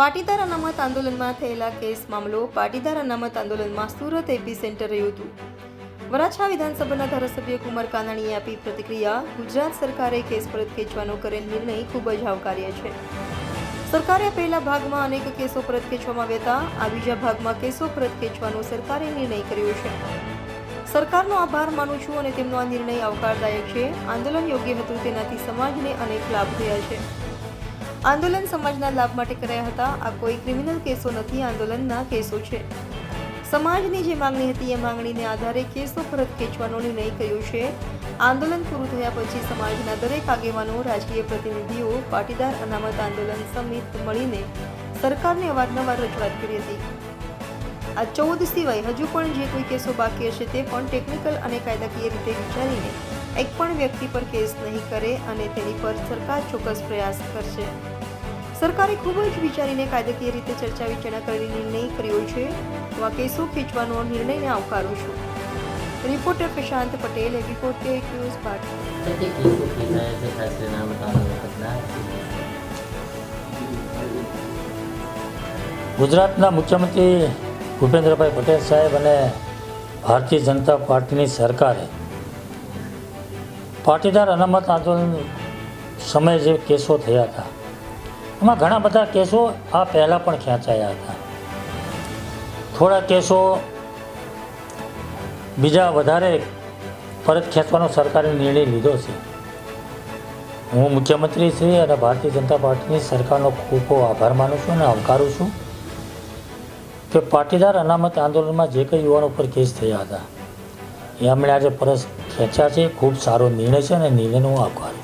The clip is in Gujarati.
પાટીદાર અનામત આંદોલનમાં થયેલા કેસ મામલો પાટીદાર અનામત આંદોલનમાં સુરત એપી સેન્ટર રહ્યું હતું વરાછા વિધાનસભાના ધારાસભ્ય કુમાર કાનાણીએ આપી પ્રતિક્રિયા, ગુજરાત સરકારે કેસ પરત ખેંચવાનો કરેલ નિર્ણય ખૂબ જ આવકાર્ય છે. સરકારે પહેલા ભાગમાં અનેક કેસો પરત ખેંચવામાં આવ્યા હતા, આ બીજા ભાગમાં કેસો પરત ખેંચવાનો સરકારે નિર્ણય કર્યો છે. સરકારનો આભાર માનું છું અને તેમનો આ નિર્ણય આવકારદાયક છે. આંદોલન યોગ્ય હતું તેનાથી સમાજને અનેક લાભ થયા છે. આંદોલન સમાજના લાભ માટે કરાયા હતા. આ કોઈ ક્રિમિનલ કેસો નથી, આંદોલનના કેસો છે. સમાજની જે માંગણી હતી, એ માંગણીને આધારે કેસો પરત ખેંચવાનો નિર્ણય કર્યો છે. આંદોલન પૂરું થયા પછી સમાજના દરેક આગેવાનો, રાજકીય પ્રતિનિધિઓ, પાટીદાર અનામત આંદોલન સમિત મળીને સરકારને અવારનવાર રજૂઆત કરી હતી. આ ચૌદ સિવાય હજુ પણ જે કોઈ કેસો બાકી હશે તે પણ ટેકનિકલ અને કાયદાકીય રીતે વિચારીને એક પણ વ્યક્તિ પર કેસ નહીં કરે અને તેની પર સરકાર ચોક્કસ પ્રયાસ કરશે. સરકારે ખૂબ જ વિચારીને કાયદાકીય રીતે ચર્ચા વિચારણા કરી નિર્ણય કર્યો છે. તો આ કેસો ખેંચવાનો નિર્ણયને આવકારું છું. Reporter Prashant Patel reporter news Patan ગુજરાતના મુખ્યમંત્રી ભૂપેન્દ્રભાઈ પટેલ સાહેબ અને ભારતીય જનતા પાર્ટીની સરકારે પાટીદાર અનામત આંદોલન સમયે જે કેસો થયા હતા એમાં ઘણા બધા કેસો આ પહેલાં પણ ખેંચાયા હતા. થોડા કેસો બીજા વધારે પરત ખેંચવાનો સરકારે નિર્ણય લીધો છે. હું મુખ્યમંત્રી શ્રી અને ભારતીય જનતા પાર્ટીની સરકારનો ખૂબ ખૂબ આભાર માનું છું અને આવકારું છું કે પાટીદાર અનામત આંદોલનમાં જે કંઈ યુવાનો પર કેસ થયા હતા એમણે આજે પરત ખેંચ્યા છે. ખૂબ સારો નિર્ણય છે અને નિર્ણયનો હું આભાર